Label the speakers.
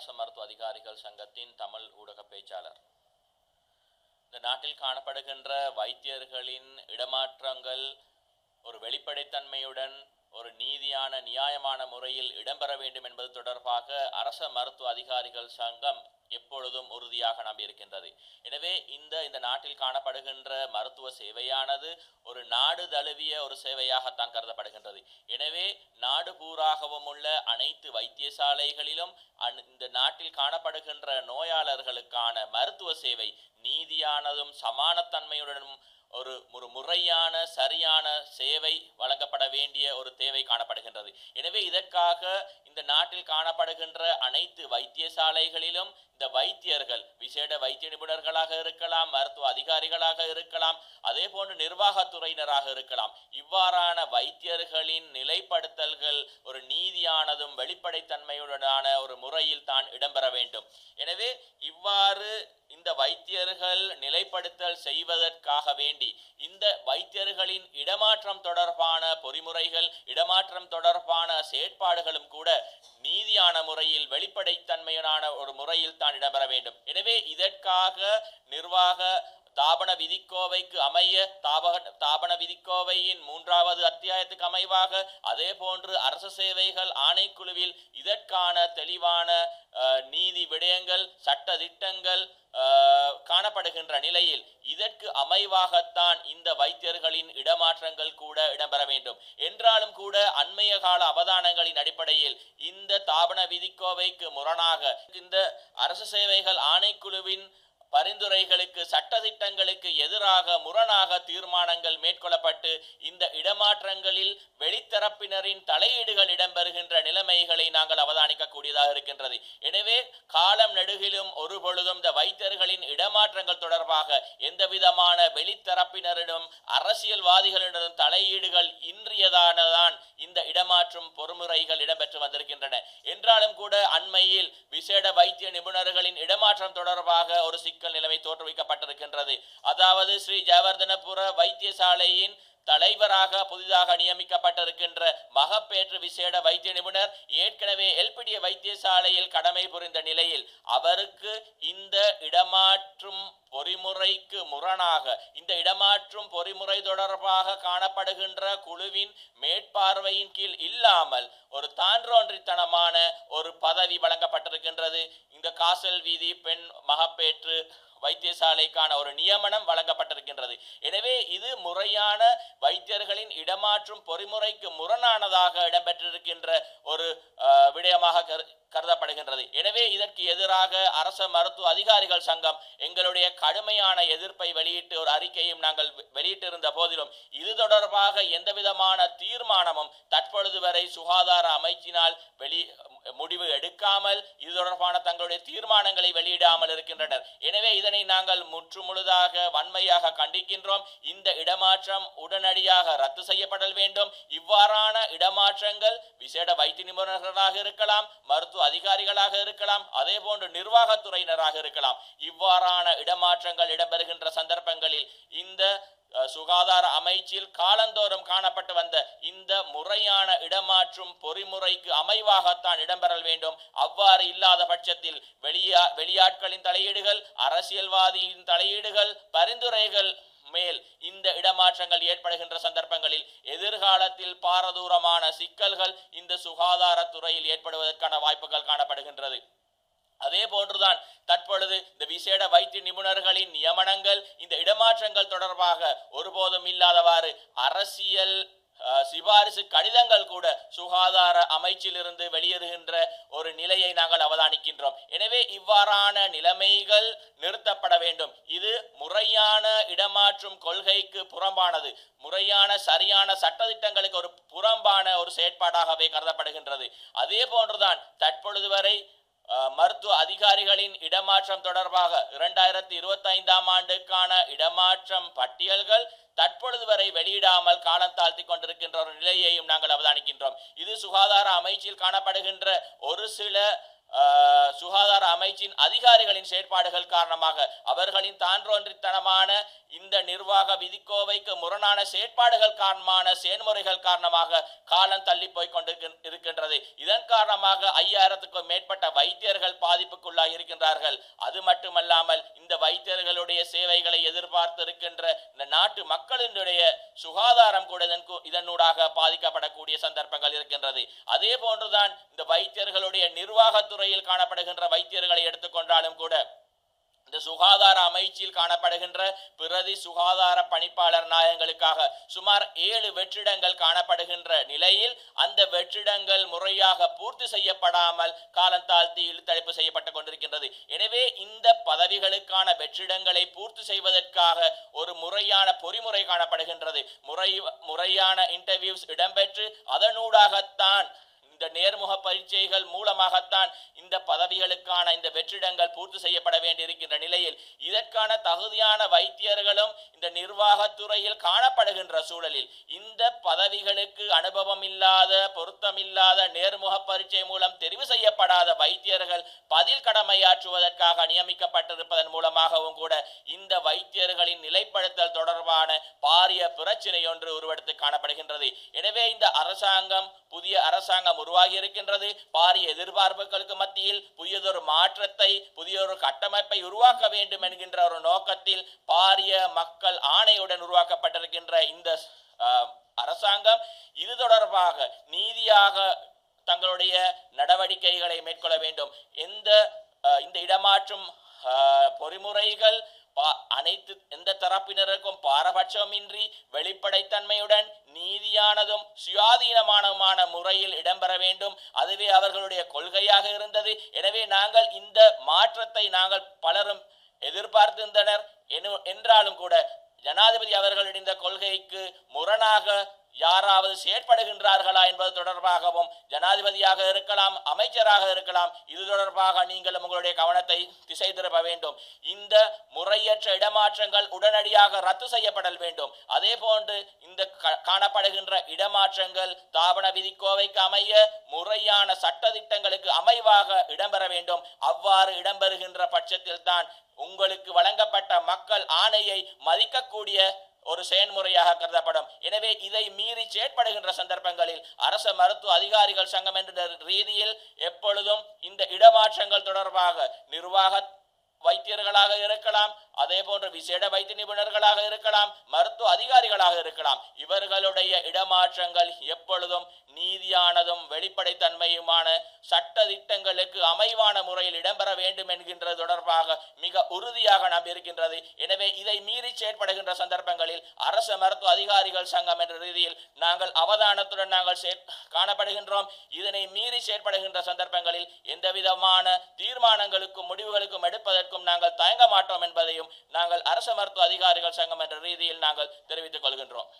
Speaker 1: அரச மருத்துவ அதிகாரிகள் சங்கத்தின் தமிழ் ஊடக பேச்சாளர். இந்த நாட்டில் காணப்படுகின்ற வைத்தியர்களின் இடமாற்றங்கள் ஒரு வெளிப்படைத்தன்மையுடன் ஒரு நீதியான நியாயமான முறையில் இடம்பெற வேண்டும் என்பது தொடர்பாக அரச மருத்துவ அதிகாரிகள் சங்கம் எப்பொழுதும் உறுதியாக நம்பியிருக்கின்றது. எனவே இந்த இந்த நாட்டில் காணப்படுகின்ற மருத்துவ சேவையானது ஒரு நாடு தழுவிய ஒரு சேவையாகத்தான் கருதப்படுகின்றது. எனவே நாடு பூராகவும் உள்ள அனைத்து வைத்தியசாலைகளிலும் இந்த நாட்டில் காணப்படுகின்ற நோயாளர்களுக்கான மருத்துவ சேவை நீதியானதும் சமானத்தன்மையுடனும் ஒரு ஒரு முறையான சரியான சேவை வழங்கப்பட வேண்டிய ஒரு தேவை காணப்படுகின்றது. எனவே இதற்காக இந்த நாட்டில் காணப்படுகின்ற அனைத்து வைத்தியசாலைகளிலும் இந்த வைத்தியர்கள் விசேட வைத்திய நிபுணர்களாக இருக்கலாம் மருத்துவ அதிகாரிகளாக இருக்கலாம் அதே போன்று நிர்வாகத்துறையினராக இருக்கலாம். இவ்வாறான வைத்தியர்களின் நிலைப்படுத்தல்கள் ஒரு நீதியானதும் வெளிப்படைத்தன்மையுடனான ஒரு முறையில் தான் இடம்பெற வேண்டும். எனவே இவ்வாறு இந்த வைத்தியர்கள் நிலைப்படுத்தல் செய்வதற்காக வேண்டி இந்த வைத்தியர்களின் இடமாற்றம் தொடர்பான பொறிமுறைகள் இடமாற்றம் தொடர்பான செயற்பாடுகளும் கூட நீதியான முறையில் வெளிப்படைத்தன்மையான ஒரு முறையில் தான் இடம்பெற வேண்டும். எனவே இதற்காக நிர்வாக தாபன விதிக்கோவைக்கு அமைய தாபக தாபன விதிக்கோவையின் மூன்றாவது அத்தியாயத்துக்கு அமைவாக. அதே போன்று அரசு சேவைகள் ஆணைக்குழுவில் இதற்கான தெளிவான அஹ், நீதி விடயங்கள் சட்ட திட்டங்கள் காணப்படுகின்ற நிலையில் இதற்கு அமைவாகத்தான் இந்த வைத்தியர்களின் இடமாற்றங்கள் கூட இடம்பெற வேண்டும். என்றாலும் கூட அண்மைய கால அவதானங்களின் அடிப்படையில் இந்த தாபன விதிக்கோவைக்கு முரணாக இந்த அரசு சேவைகள் ஆணைக்குழுவின் பரிந்துரைகளுக்கு சட்டத்திட்டங்களுக்கு எதிராக முரணாக தீர்மானங்கள் மேற்கொள்ளப்பட்டு இந்த இடமாற்றங்களில் வெளித்தரப்பினரின் தலையீடுகள் இடம்பெறுகின்ற நிலைமைகளை நாங்கள் அவதானிக்கக்கூடியதாக இருக்கின்றது. எனவே காலம் நெடுகிலும் ஒரு பொழுதும் இந்த வைத்தியர்களின் இடமாற்றங்கள் தொடர்பாக எந்த விதமான வெளித்தரப்பினரிடம் அரசியல்வாதிகளிடம் தலையீடுகள் இன்றியதானதான் இந்த இடமாற்றும் பொறுமுறைகள் இடம்பெற்று வந்திருக்கின்றன. என்றாலும் கூட அண்மையில் விசேட வைத்திய நிபுணர்களின் இடமாற்றம் தொடர்பாக ஒரு சிக்கல் நிலைமை தோற்றுவிக்கப்பட்டிருக்கின்றது. அதாவது ஸ்ரீ ஜெயவர்தனபுர வைத்தியசாலையின் தலைவராக புதிதாக நியமிக்கப்பட்டிருக்கின்ற மகப்பேற்று விசேட வைத்திய நிபுணர் ஏற்கனவே எல்பிடிய வைத்தியசாலையில் கடமை புரிந்த நிலையில் அவருக்கு இந்த இடமாற்றும் பொறிமுறைக்கு முரணாக இந்த இடமாற்றும் பொறிமுறை தொடர்பாக காணப்படுகின்ற குழுவின் மேற்பார்வையின் கீழ் இல்லாமல் ஒரு தான்றோன்றித்தனமான ஒரு பதவி வழங்கப்பட்டிருக்கின்றது. இந்த காசல் வீதி பெண் மகப்பேற்று வைத்தியசாலைக்கான ஒரு நியமனம் வழங்கப்பட்டிருக்கின்றது. எனவே இது முறையான வைத்தியர்களின் இடமாற்றும் பொறிமுறைக்கு முரணானதாக இடம்பெற்றிருக்கின்ற ஒரு விடயமாக கரு- கருதப்படுகின்றது. எனவே இதற்கு எதிராக அரச மருத்துவ அதிகாரிகள் சங்கம் எங்களுடைய கடுமையான எதிர்ப்பை வெளியிட்டு ஒரு அறிக்கையும் நாங்கள் வெ- வெளியிட்டிருந்த போதிலும் இது தொடர்பாக எந்தவிதமான தீர்மானமும் தற்பொழுது வரை சுகாதார அமைச்சினால் வெளி முடிவு எடுக்காமல் இது தொடர்பான தங்களுடைய தீர்மானங்களை வெளியிடாமல் இருக்கின்றனர். எனவே இதனை நாங்கள் முற்று முழுதாக வன்மையாக கண்டிக்கின்றோம். இந்த இடமாற்றம் உடனடியாக ரத்து செய்யப்படல் வேண்டும். இவ்வாறான இடமாற்றங்கள் விசேட வைத்திய நிபுணர்களாக இருக்கலாம் மருத்துவ அதிகாரிகளாக இருக்கலாம் அதே போன்று நிர்வாகத்துறையினராக இருக்கலாம். இவ்வாறான இடமாற்றங்கள் இடம்பெறுகின்ற சந்தர்ப்பங்களில் இந்த சுகாதார அமைச்சில் காலந்தோறும் காணப்பட்டு வந்த இந்த முறையான இடமாற்றும் பொறிமுறைக்கு அமைவாகத்தான் இடம்பெறல் வேண்டும். அவ்வாறு இல்லாத பட்சத்தில் வெளியா வெளியாட்களின் தலையீடுகள் அரசியல்வாதியின் தலையீடுகள் பரிந்துரைகள் மேல் இந்த இடமாற்றங்கள் ஏற்படுகின்ற சந்தர்ப்பங்களில் எதிர்காலத்தில் பாரதூரமான சிக்கல்கள் இந்த சுகாதாரத்துறையில் ஏற்படுவதற்கான வாய்ப்புகள் காணப்படுகின்றது. அதே போன்றுதான் தற்பொழுது இந்த விசேட வைத்திய நிபுணர்களின் நியமனங்கள் இந்த இடமாற்றங்கள் தொடர்பாக ஒருபோதும் இல்லாதவாறு அரசியல் சிபாரிசு கடிதங்கள் கூட சுகாதார அமைச்சிலிருந்து வெளியேறுகின்ற ஒரு நிலையை நாங்கள் அவதானிக்கின்றோம். எனவே இவ்வாறான நிலைமைகள் நிறுத்தப்பட வேண்டும். இது முறையான இடமாற்றும் கொள்கைக்கு புறம்பானது. முறையான சரியான சட்டதிட்டங்களுக்கு ஒரு புறம்பான ஒரு செயற்பாடாகவே கருதப்படுகின்றது. அதே போன்றுதான் தற்பொழுது வரை மருத்துவ அதிகாரிகளின் இடமாற்றம் தொடர்பாக இரண்டாயிரத்தி இருபத்தி ஐந்தாம் ஆண்டுக்கான இடமாற்றம் பட்டியல்கள் தற்பொழுது வரை வெளியிடாமல் காலம் தாழ்த்தி கொண்டிருக்கின்ற ஒரு நிலையையும் நாங்கள் அவதானிக்கின்றோம். இது சுகாதார அமைச்சில் காணப்படுகின்ற ஒரு சில சுகாதார அமைச்சின் அதிகாரிகளின் செயற்பாடுகள் காரணமாக அவர்களின் தான்றோன்றித்தனமான இந்த நிர்வாக விதிக்கோவைக்கு முரணான செயற்பாடுகள் காரணமான செயல்முறைகள் காரணமாக காலம் தள்ளி போய் கொண்டிருக்கின்- இருக்கின்றது. இதன் காரணமாக ஐயாயிரத்துக்கும் மேற்பட்ட வைத்தியர்கள் பாதிப்புக்குள்ளாக இருக்கின்றார்கள். அது மட்டுமல்லாமல் இந்த வைத்தியர்களுடைய சேவைகளை எதிர்பார்த்து இருக்கின்ற இந்த நாட்டு மக்களினுடைய சுகாதாரம் கூட இதன் இதனூடாக பாதிக்கப்படக்கூடிய சந்தர்ப்பங்கள் இருக்கின்றது. அதே போன்றுதான் இந்த வைத்தியர்களுடைய துறையில் காணப்படுகின்ற வைத்தியர்களை எடுத்துக்கொண்டாலும் கூட இந்த சுகாதார அமைச்சில் காணப்படுகின்ற பிரதி சுகாதார பணிப்பாளர் நாயங்களுக்காக சுமார் ஏழு வெற்றிடங்கள் காணப்படுகின்ற நிலையில் அந்த வெற்றிடங்கள் முறையாக பூர்த்தி செய்யப்படாமல் காலந்தாழ்த்தி இழுத்தடைப்பு செய்யப்பட்டு கொண்டிருக்கின்றது. எனவே இந்த பதவிகளுக்கான வெற்றிடங்களை பூர்த்தி செய்வதற்காக ஒரு முறையான பொறிமுறை காணப்படுகின்றது. முறை முறையான இன்டர்வியூஸ் இடம்பெற்று அதனூடாகத்தான் இந்த நேர்முக பரீட்சைகள் மூலமாகத்தான் இந்த பதவிகளுக்கான இந்த வெற்றிடங்கள் பூர்த்தி செய்யப்பட வேண்டியிருக்கின்ற நிலையில் இதற்கான தகுதியான வைத்தியர்களும் இந்த நிர்வாகத்துறையில் காணப்படுகின்ற சூழலில் இந்த பதவிகளுக்கு அனுபவம் இல்லாத பொருத்தமில்லாத நேர்முக பரீட்சை மூலம் தெரிவு செய்யப்படாத வைத்தியர்கள் பதில் கடமையாற்றுவதற்காக நியமிக்கப்பட்டிருப்பதன் மூலமாகவும் கூட இந்த வைத்தியர்களின் நிலைப்படுத்தல் தொடர்பான பாரிய பிரச்சினை ஒன்று உருவெடுத்து காணப்படுகின்றது. எனவே இந்த அரசாங்கம் புதிய அரசாங்கம் உருவாகி இருக்கின்றது பாரிய எதிர்பார்ப்புகளுக்கு மத்தியில் புதியதொரு மாற்றத்தை புதியொரு கட்டமைப்பை உருவாக்க வேண்டும் என்கின்ற ஒரு நோக்கத்தில் பாரிய மக்கள் ஆணையுடன் உருவாக்கப்பட்டிருக்கின்ற இந்த அரசாங்கம் இது தொடர்பாக நீதியாக தங்களுடைய நடவடிக்கைகளை மேற்கொள்ள வேண்டும். எந்த இந்த இடமாற்றும் பொறிமுறைகள் அனைத்து எந்த தரப்பினருக்கும் பாரபட்சமின்றி வெளிப்படைத்தன்மையுடன் நீதியானதும் சுயாதீனமானதுமான முறையில் இடம்பெற வேண்டும். அதுவே அவர்களுடைய கொள்கையாக இருந்தது. எனவே நாங்கள் இந்த மாற்றத்தை நாங்கள் பலரும் எதிர்பார்த்திருந்தனர். என்றாலும் கூட ஜனாதிபதி அவர்களின் இந்த கொள்கைக்கு முரணாக யாராவது செயற்படுகின்றார்களா என்பது தொடர்பாகவும் ஜனாதிபதியாக இருக்கலாம் அமைச்சராக இருக்கலாம் இது தொடர்பாக நீங்கள் உங்களுடைய கவனத்தை திசை திருப்ப வேண்டும். இந்த முறையற்ற இடமாற்றங்கள் உடனடியாக ரத்து செய்யப்படல் வேண்டும். அதே போன்று இந்த காணப்படுகின்ற இடமாற்றங்கள் தாபன விதிக்கோவைக்கு அமைய முறையான சட்டதிட்டங்களுக்கு அமைவாக இடம்பெற வேண்டும். அவ்வாறு இடம்பெறுகின்ற பட்சத்தில் தான் உங்களுக்கு வழங்கப்பட்ட மக்கள் ஆணையை மதிக்கக்கூடிய ஒரு செயன்முறையாக கருதப்படும். எனவே இதை மீறி செயற்படுகின்ற சந்தர்ப்பங்களில் அரச மருத்துவ அதிகாரிகள் சங்கம் என்ற ரீதியில் எப்பொழுதும் இந்த இடமாற்றங்கள் தொடர்பாக நிர்வாக வைத்தியர்களாக இருக்கலாம் அதே போன்று விசேட வைத்திய நிபுணர்களாக இருக்கலாம் மருத்துவ அதிகாரிகளாக இருக்கலாம். இவர்களுடைய இடமாற்றங்கள் எப்பொழுதும் நீதியானதும் வெளிப்படைத்தன்மையுமான சட்ட திட்டங்களுக்கு அமைவான முறையில் இடம்பெற வேண்டும் என்கின்ற தொடர்பாக மிக உறுதியாக நாம் இருக்கின்றது எனவே இதை மீறி செயற்படுகின்ற சந்தர்ப்பங்களில் அரச மருத்துவ அதிகாரிகள் சங்கம் என்ற ரீதியில் நாங்கள் அவதானத்துடன் நாங்கள் காணப்படுகின்றோம். இதனை மீறி செயற்படுகின்ற சந்தர்ப்பங்களில் எந்த விதமான தீர்மானங்களுக்கும் முடிவுகளுக்கும் எடுப்பதற்கும் நாங்கள் தயங்க மாட்டோம் என்பதையும் நாங்கள் அரச மருத்துவ அதிகாரிகள் சங்கம் என்ற ரீதியில் நாங்கள் தெரிவித்துக் கொள்கின்றோம்.